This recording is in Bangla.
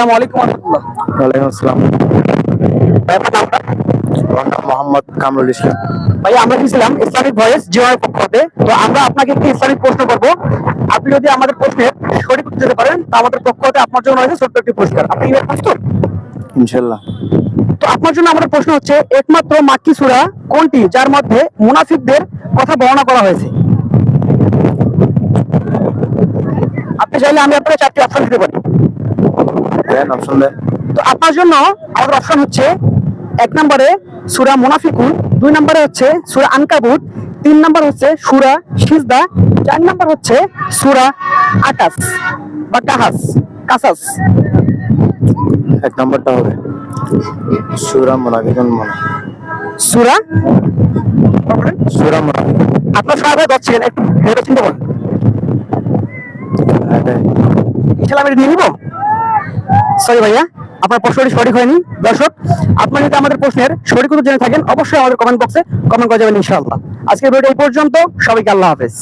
আসসালামু আলাইকুম রহমতুল্লাহ। ওয়ালাইকুম আসসালাম। আপনার মোহাম্মদ কামরুল ইসলাম। ভাই আমরা ইসলামিক ভয়েস জিওআই পক্ষ হতে। তো আমরা আপনাকে একটি ইসলামিক প্রশ্ন করব। আপনি যদি আমাদের প্রশ্নের সঠিক উত্তর দিতে পারেন তা আমাদের পক্ষ হতে আপনার জন্য রয়েছে ছোট্ট একটি পুরস্কার। আপনি কি প্রস্তুত? ইনশাল্লাহ। তো আপনার জন্য আমাদের প্রশ্ন হচ্ছে একমাত্র মাক্কি সূরা কোনটি যার মধ্যে মুনাফিকদের কথা বর্ণনা করা হয়েছে? আপনি চাইলে আমি আপনাকে চারটি অপশন দিতে পারি। দেন অপশন দেন তো আপনার জন্য আমাদের অপশন হচ্ছে এক নম্বরে সুরা মুনাফিকুন দুই নম্বরে হচ্ছে সুরা আনকাবুত তিন নম্বর হচ্ছে সুরা সিজদা চার নম্বর হচ্ছে সুরা আকাশ বা কাহাস কাসাস। এক নম্বরটা হবে সুরা মুনাফিকুন মনে। সুরা? সুরা মুনাফিকুন। আপনার সবাই যাচ্ছেন একটু ভেবে চিন্তা করুন এটাই ইনশাল্লাহ আমি নিয়ে নিব সরি ভাইয়া, আপনার প্রশ্নটি সঠিক হয়নি। দর্শক আপনারা যদি আমাদের প্রশ্নের সঠিক উত্তর জেনে থাকেন, অবশ্যই আমাদের কমেন্ট বক্সে কমেন্ট করে যাবেন ইনশাআল্লাহ। আজকের ভিডিও এই পর্যন্ত। সবাইকে আল্লাহ হাফেজ।